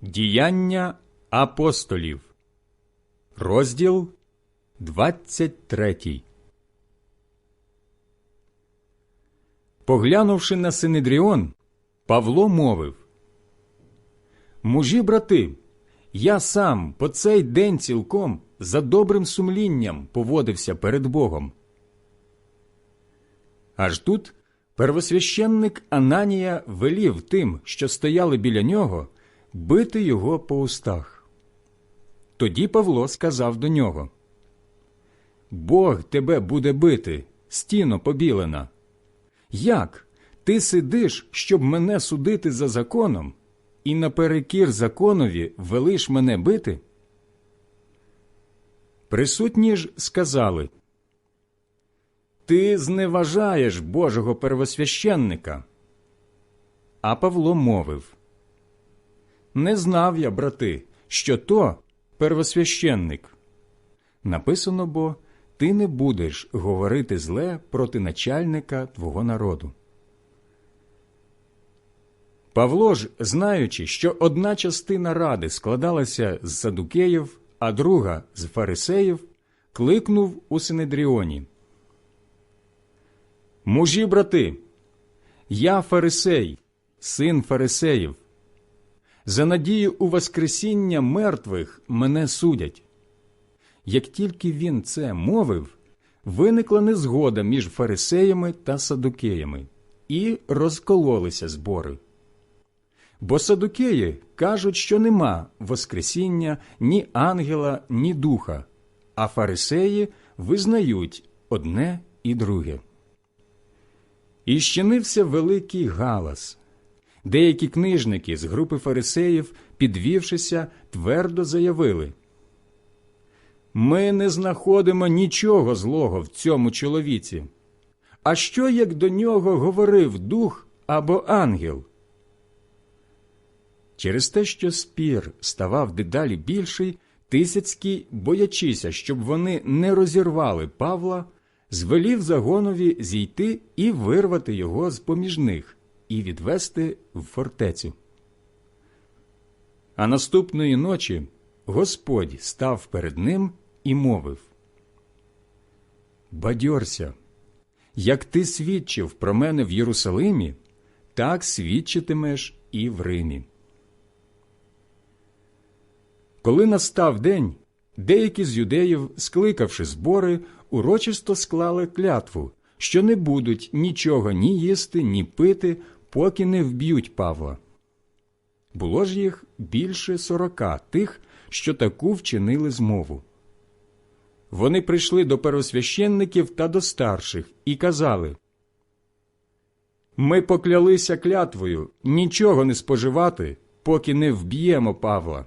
Діяння апостолів, розділ 23 Поглянувши на Синедріон, Павло мовив Мужі, брати, я сам по цей день цілком за добрим сумлінням поводився перед Богом. Аж тут первосвященник Ананія велів тим, що стояли біля нього, бити його по устах. Тоді Павло сказав до нього Бог тебе буде бити, стіно побілена. Як ти сидиш, щоб мене судити за законом, і наперекір законові велиш мене бити? Присутні ж сказали Ти зневажаєш Божого первосвященника. А Павло мовив Не знав я, брати, що то первосвященник. Написано бо ти не будеш говорити зле проти начальника твого народу. Павло ж, знаючи, що одна частина ради складалася з садукеїв, а друга з фарисеїв, кликнув у Синедріоні. Мужі, брати, я фарисей, син фарисеїв. За надію у Воскресіння мертвих мене судять. Як тільки він це мовив, виникла незгода між фарисеями та садукеями, і розкололися збори. Бо садукеї кажуть, що нема Воскресіння ні ангела, ні духа, а фарисеї визнають одне і друге. І щинився великий галас. Деякі книжники з групи фарисеїв, підвівшися, твердо заявили Ми не знаходимо нічого злого в цьому чоловіці. А що як до нього говорив дух або ангел? Через те, що спір ставав дедалі більший, Тисяцький, боячися, щоб вони не розірвали Павла, звелів загонові зійти і вирвати його з поміж них і відвести в фортецю. А наступної ночі Господь став перед ним і мовив Бадьорся, як ти свідчив про мене в Єрусалимі, так свідчитимеш і в Римі. Коли настав день, деякі з юдеїв, скликавши збори, урочисто склали клятву, що не будуть нічого ні їсти, ні пити, поки не вб'ють Павла. Було ж їх більше сорока тих, що таку вчинили змову. Вони прийшли до первосвященників та до старших і казали Ми поклялися клятвою нічого не споживати, поки не вб'ємо Павла.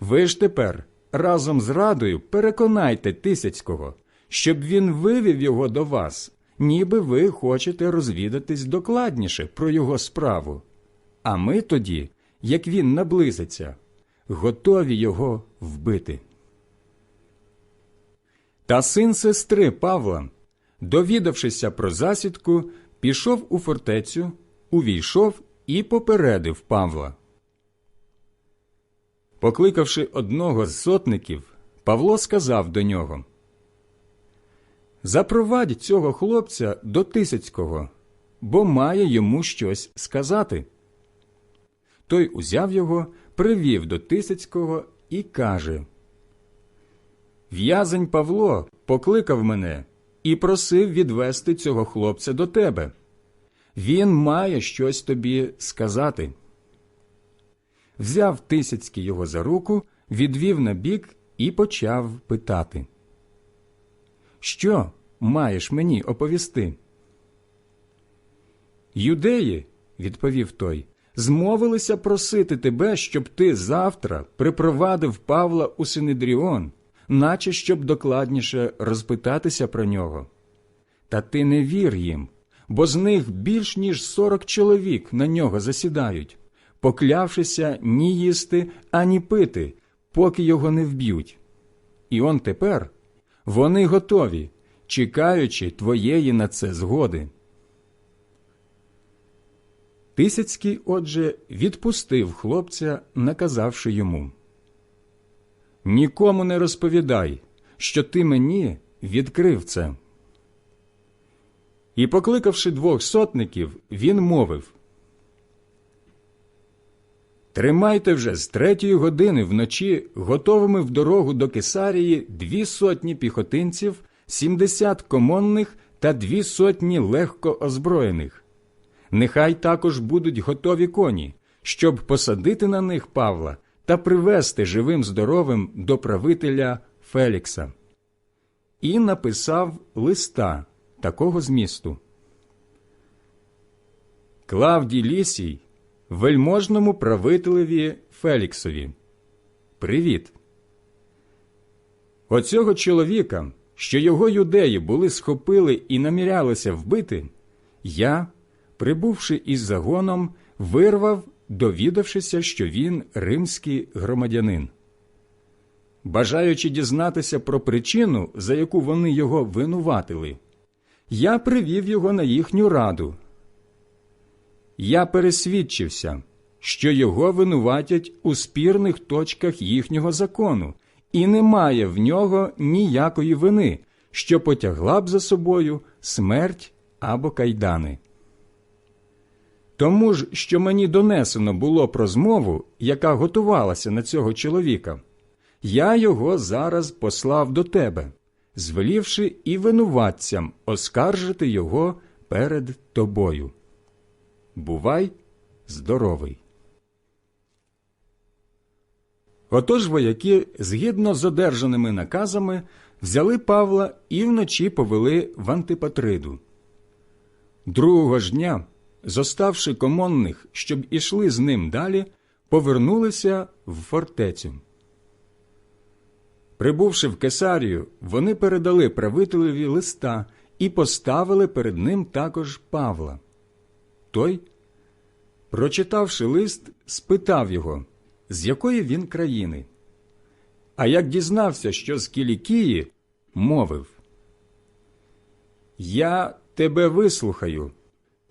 Ви ж тепер разом з радою переконайте Тисяцького, щоб він вивів його до вас, ніби ви хочете розвідатись докладніше про його справу. А ми тоді, як він наблизиться, готові його вбити. Та син сестри Павла, довідавшися про засідку, пішов у фортецю, увійшов і попередив Павла. Покликавши одного з сотників, Павло сказав до нього Запровадь цього хлопця до Тисяцького, бо має йому щось сказати. Той узяв його, привів до Тисяцького і каже В'язень Павло покликав мене і просив відвести цього хлопця до тебе. Він має щось тобі сказати взяв Тисяцький його за руку, відвів на бік і почав питати. Що маєш мені оповісти? Юдеї, відповів той, змовилися просити тебе, щоб ти завтра припровадив Павла у Синедріон, наче щоб докладніше розпитатися про нього. Та ти не вір їм, бо з них більш ніж сорок чоловік на нього засідають поклявшися ні їсти, ані пити, поки його не вб'ють. І он тепер вони готові, чекаючи твоєї на це згоди. Тисяцький, отже, відпустив хлопця, наказавши йому Нікому не розповідай, що ти мені відкрив це. І, покликавши двох сотників, він мовив Тримайте вже з третьої години вночі готовими в дорогу до Кесарії дві сотні піхотинців, сімдесят комонних та дві сотні легко озброєних. Нехай також будуть готові коні, щоб посадити на них Павла та привести живим здоровим до правителя Фелікса. І написав листа такого змісту. Клавдій Лісій, вельможному правителеві Феліксові. Привіт. Оцього чоловіка, що його юдеї були схопили і намірялися вбити, я, прибувши із загоном, вирвав, довідавшися, що він римський громадянин. Бажаючи дізнатися про причину, за яку вони його винуватили, я привів його на їхню раду. Я пересвідчився, що його винуватять у спірних точках їхнього закону, і немає в нього ніякої вини, що потягла б за собою смерть або кайдани. Тому ж, що мені донесено було про змову, яка готувалася на цього чоловіка, я його зараз послав до тебе, звелівши і винуватцям оскаржити його перед тобою. Бувай здоровий. Отож вояки, згідно з одержаними наказами, взяли Павла і вночі повели в Антипатриду. Другого ж дня, зоставши комонних, щоб ішли з ним далі, повернулися в фортецю. Прибувши в Кесарію, вони передали правителеві листа і поставили перед ним також Павла. Той, прочитавши лист, спитав його, з якої він країни. А як дізнався, що з Кілікії, мовив Я тебе вислухаю,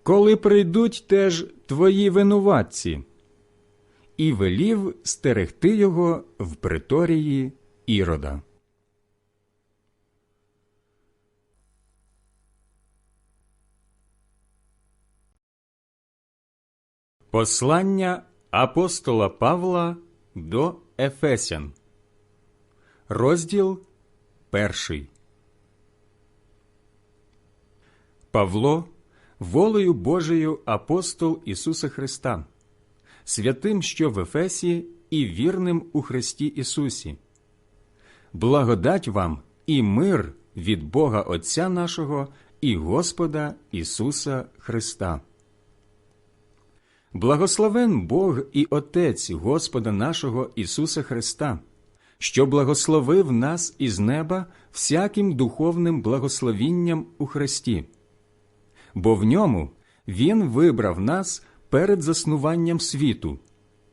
коли прийдуть теж твої винуватці, і велів стерегти його в приторії Ірода. Послання апостола Павла до Ефесян, розділ перший. Павло, волею Божою апостол Ісуса Христа, святим, що в Ефесі, і вірним у Христі Ісусі. Благодать вам і мир від Бога Отця нашого і Господа Ісуса Христа. Благословен Бог і Отець Господа нашого Ісуса Христа, що благословив нас із неба всяким духовним благословінням у Христі, бо в ньому Він вибрав нас перед заснуванням світу,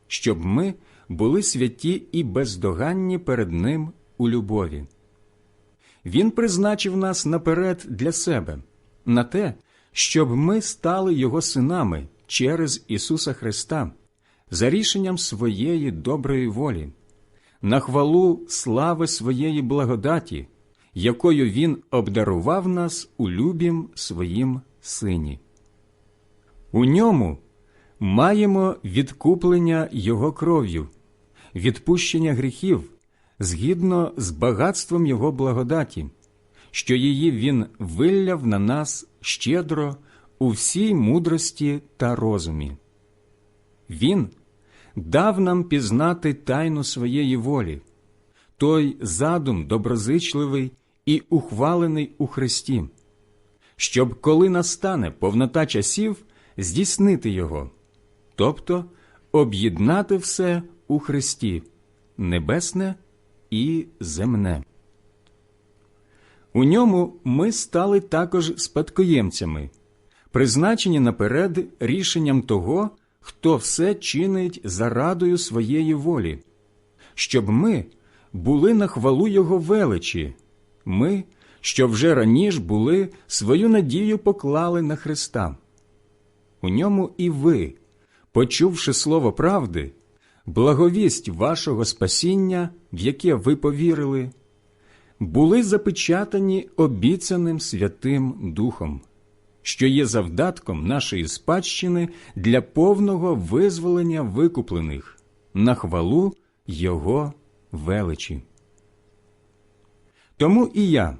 щоб ми були святі і бездоганні перед Ним у любові. Він призначив нас наперед для себе, на те, щоб ми стали Його синами через Ісуса Христа, за рішенням своєї доброї волі, на хвалу слави своєї благодаті, якою Він обдарував нас у любім своїм Сині. У ньому маємо відкуплення Його кров'ю, відпущення гріхів згідно з багатством Його благодаті, що її Він вилляв на нас щедро у всій мудрості та розумі. Він дав нам пізнати тайну своєї волі, той задум доброзичливий і ухвалений у Христі, щоб, коли настане повнота часів, здійснити його, тобто об'єднати все у Христі, небесне і земне. У ньому ми стали також спадкоємцями призначені наперед рішенням того, хто все чинить за радою своєї волі, щоб ми були на хвалу Його величі, ми, що вже раніше були, свою надію поклали на Христа. У ньому і ви почувши слово правди, благовість вашого спасіння, в яке ви повірили, були запечатані обіцяним Святим Духом, що є завдатком нашої спадщини для повного визволення викуплених на хвалу Його величі. Тому і я,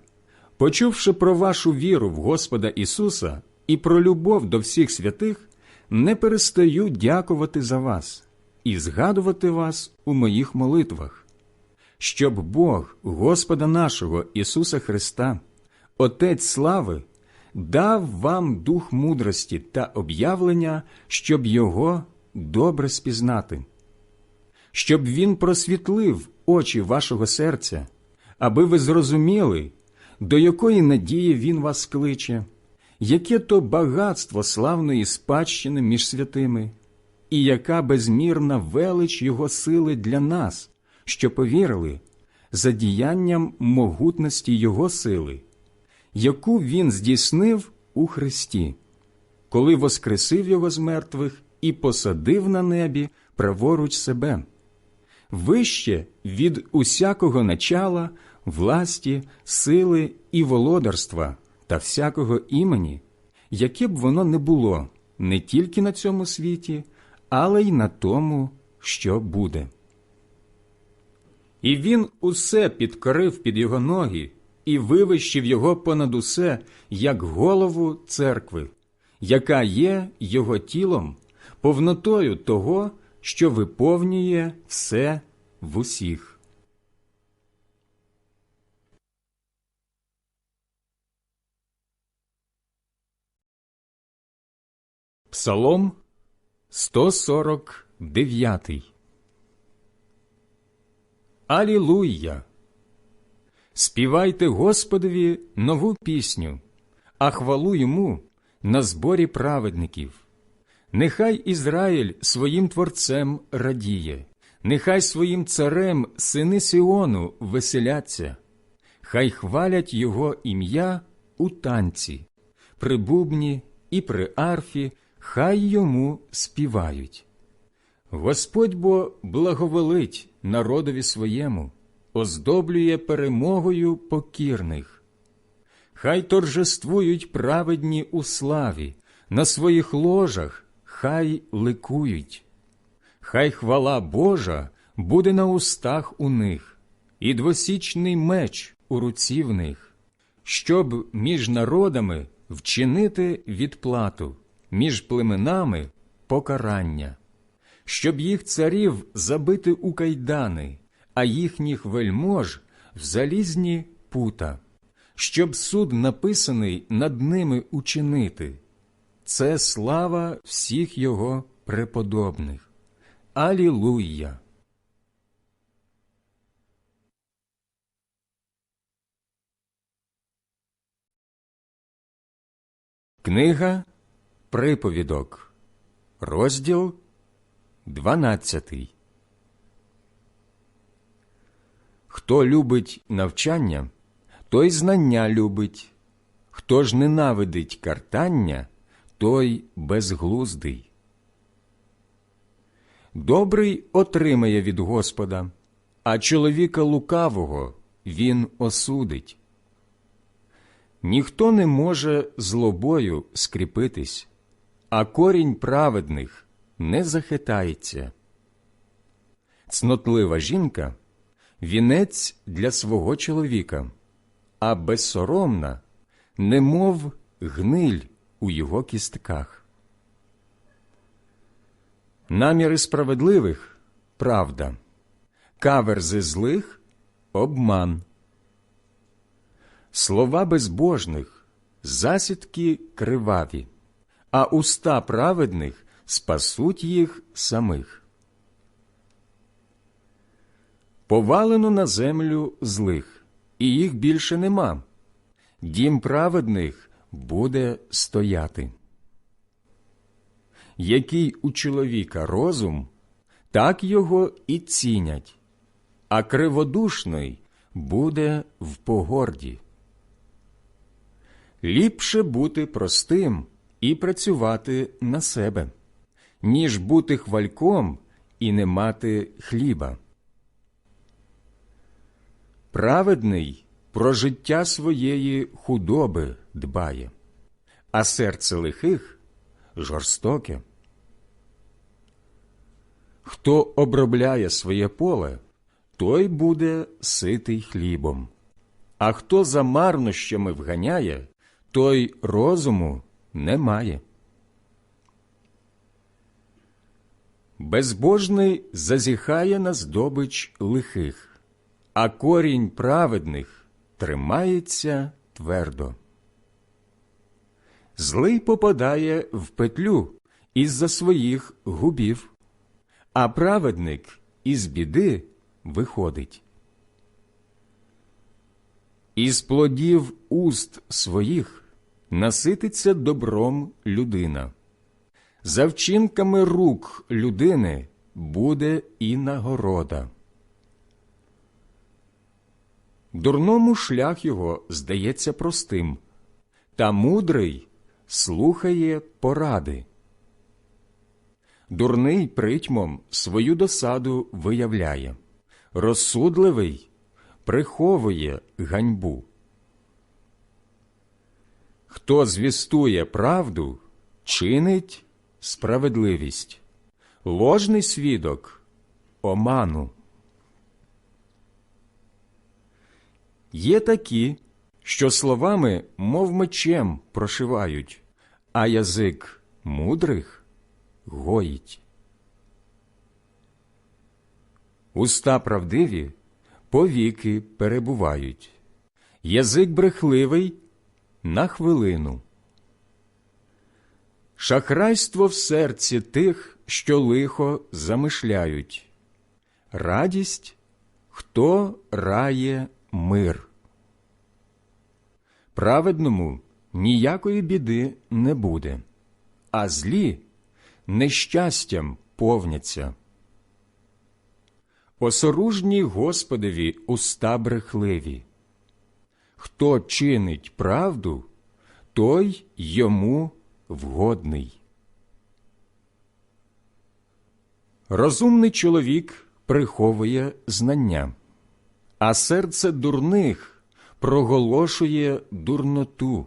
почувши про вашу віру в Господа Ісуса і про любов до всіх святих, не перестаю дякувати за вас і згадувати вас у моїх молитвах, щоб Бог Господа нашого Ісуса Христа, Отець слави, дав вам дух мудрості та об'явлення, щоб Його добре спізнати, щоб Він просвітлив очі вашого серця, аби ви зрозуміли, до якої надії Він вас кличе, яке то багатство славної спадщини між святими, і яка безмірна велич Його сили для нас, що повірили, за діянням могутності Його сили, яку Він здійснив у Христі, коли воскресив Його з мертвих і посадив на небі праворуч себе, вище від усякого начала, власті, сили і володарства та всякого імені, яке б воно не було не тільки на цьому світі, але й на тому, що буде. І він усе підкорив під його ноги і вивищив його понад усе, як голову церкви, яка є його тілом, повнотою того, що виповнює все в усіх. Псалом 149 Алілуя! Співайте Господові нову пісню, а хвалу йому на зборі праведників. Нехай Ізраїль своїм творцем радіє, нехай своїм царем сини Сіону веселяться, хай хвалять його ім'я у танці, при бубні і при арфі, хай йому співають. Господь бо благоволить народові своєму, оздоблює перемогою покірних. Хай торжествують праведні у славі, на своїх ложах хай ликують. Хай хвала Божа буде на устах у них, і двосічний меч у руці в них, щоб між народами вчинити відплату, між племенами покарання щоб їх царів забити у кайдани, а їхніх вельмож в залізні пута, щоб суд написаний над ними учинити. Це слава всіх його преподобних. Алілуя! Книга Приповідок, розділ Дванадцятий. Хто любить навчання, той знання любить, хто ж ненавидить картання, той безглуздий. Добрий отримає від Господа, а чоловіка лукавого він осудить. Ніхто не може злобою скріпитись, а корінь праведних не захитається. Цнотлива жінка вінець для свого чоловіка, а безсоромна, немов гниль у його кістках. Наміри справедливих правда, каверзи злих обман. Слова безбожних засідки криваві, а уста праведних спасуть їх самих. Повалено на землю злих, і їх більше нема. Дім праведних буде стояти. Який у чоловіка розум, так його і цінять, а криводушний буде в погорді. Ліпше бути простим і працювати на себе ніж бути хвальком і не мати хліба. Праведний про життя своєї худоби дбає, а серце лихих жорстоке. Хто обробляє своє поле, той буде ситий хлібом, а хто за марнощами вганяє, той розуму не має. Безбожний зазіхає на здобич лихих, а корінь праведних тримається твердо. Злий попадає в петлю із-за своїх губів, а праведник із біди виходить. Із плодів уст своїх насититься добром людина. За вчинками рук людини буде і нагорода. Дурному шлях його здається простим, та мудрий слухає поради. Дурний притьмом свою досаду виявляє, розсудливий приховує ганьбу. Хто звістує правду, чинить справедливість, ложний свідок оману. Є такі, що словами, мов мечем, прошивають, а язик мудрих гоїть. Уста правдиві повіки перебувають, язик брехливий на хвилину. Шахрайство в серці тих, що лихо замишляють, радість, хто рає мир. Праведному ніякої біди не буде, а злі нещастям повняться. Осоружній Господові уста брехливі. Хто чинить правду, той йому вгодний. Розумний чоловік приховує знання, а серце дурних проголошує дурноту.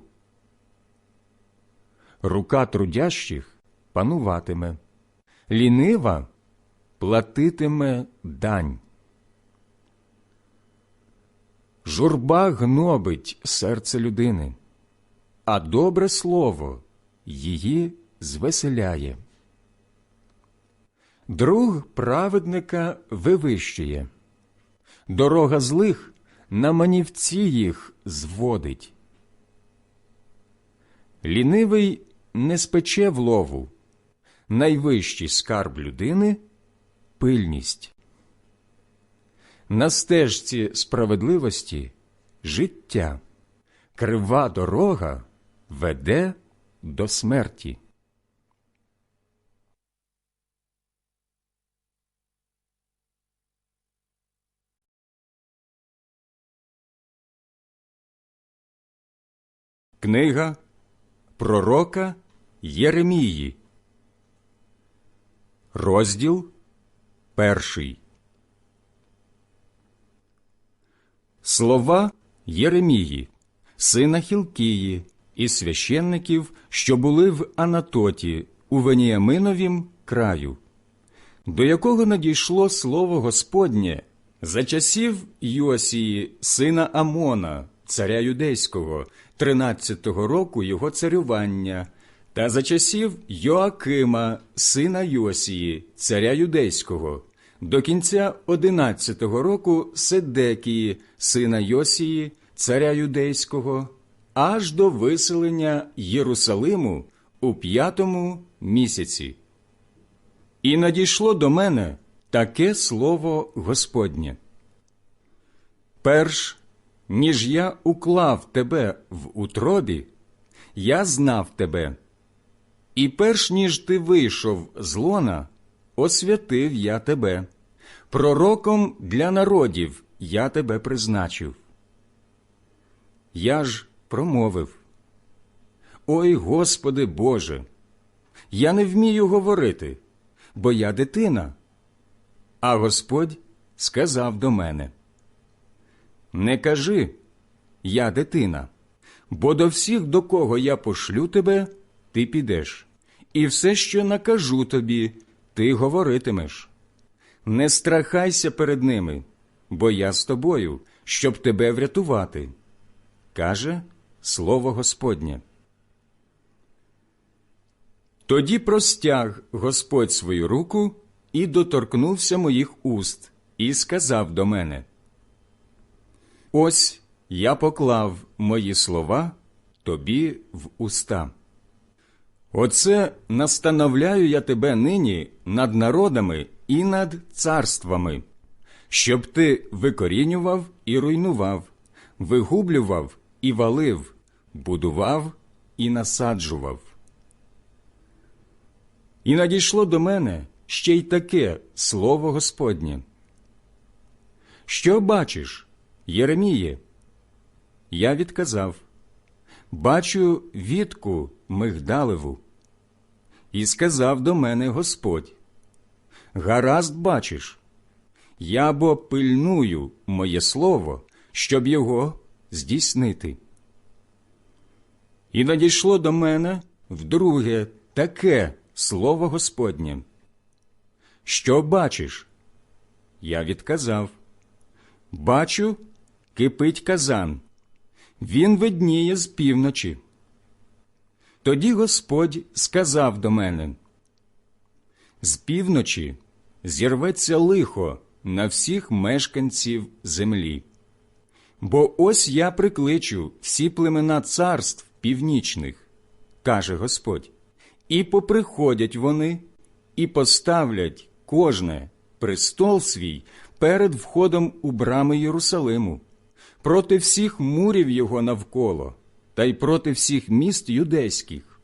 Рука трудящих пануватиме, лінива платитиме дань. Журба гнобить серце людини, а добре слово її звеселяє. Друг праведника вивищує, дорога злих на манівці їх зводить. Лінивий не спече в лову, найвищий скарб людини пильність. На стежці справедливості життя, крива дорога веде до смерті. Книга Пророка Єремії, розділ перший. Слова Єремії, сина Хілкії і священників, що були в Анатоті у Веніаминовім краю, до якого надійшло слово Господнє за часів Йосії, сина Амона, царя юдейського, 13-го року його царювання, та за часів Йоакима, сина Йосії, царя юдейського, до кінця 11-го року Седекії, сина Йосії, царя юдейського, аж до виселення Єрусалиму у п'ятому місяці. І надійшло до мене таке слово Господнє. Перш ніж я уклав тебе в утробі, я знав тебе, і перш ніж ти вийшов з лона, освятив я тебе, пророком для народів я тебе призначив. Я ж промовив Ой Господи Боже, я не вмію говорити, бо я дитина. А Господь сказав до мене: Не кажи, я дитина, бо до всіх, до кого я пошлю тебе, ти підеш, і все, що накажу тобі, ти говоритимеш. Не страхайся перед ними, бо я з тобою, щоб тебе врятувати, каже слово Господнє. Тоді простяг Господь свою руку і доторкнувся моїх уст, і сказав до мене: Ось я поклав мої слова тобі в уста. Оце настановляю я тебе нині над народами і над царствами, щоб ти викорінював і руйнував, вигублював і валив, будував і насаджував. І надійшло до мене ще й таке слово Господнє. Що бачиш, Єреміє? Я відказав Бачу вітку мигдалеву. І сказав до мене Господь Гаразд бачиш, я бо пильную моє слово, щоб його здійснити. І надійшло до мене вдруге таке слово Господнє. Що бачиш? Я відказав Бачу, кипить казан. Він видніє з півночі. Тоді Господь сказав до мене з півночі зірветься лихо на всіх мешканців землі. Бо ось я прикличу всі племена царств північних, каже Господь, і поприходять вони, і поставлять кожне престол свій перед входом у брами Єрусалиму, проти всіх мурів його навколо, та й проти всіх міст юдейських.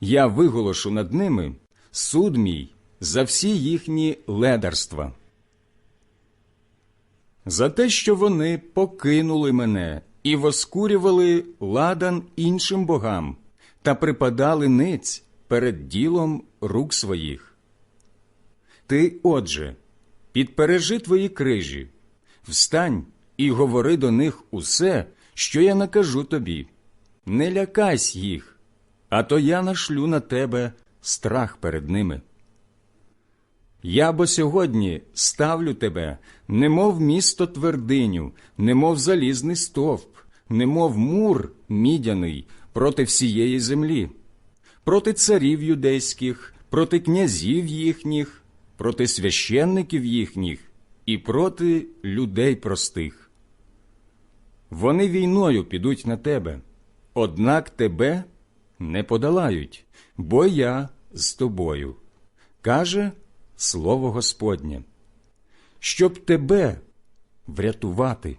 Я виголошу над ними суд мій за всі їхні ледарства. За те, що вони покинули мене і воскурювали ладан іншим богам та припадали ниць перед ділом рук своїх. Ти, отже, підпережи твої крижі, встань і говори до них усе, що я накажу тобі. Не лякайсь їх, а то я нашлю на тебе страх перед ними. Я бо сьогодні ставлю тебе, немов місто твердиню, немов залізний стовп, немов мур мідяний проти всієї землі, проти царів юдейських, проти князів їхніх, проти священників їхніх і проти людей простих. Вони війною підуть на тебе, однак тебе не подолають, бо я з тобою, каже Слово Господнє, щоб тебе врятувати.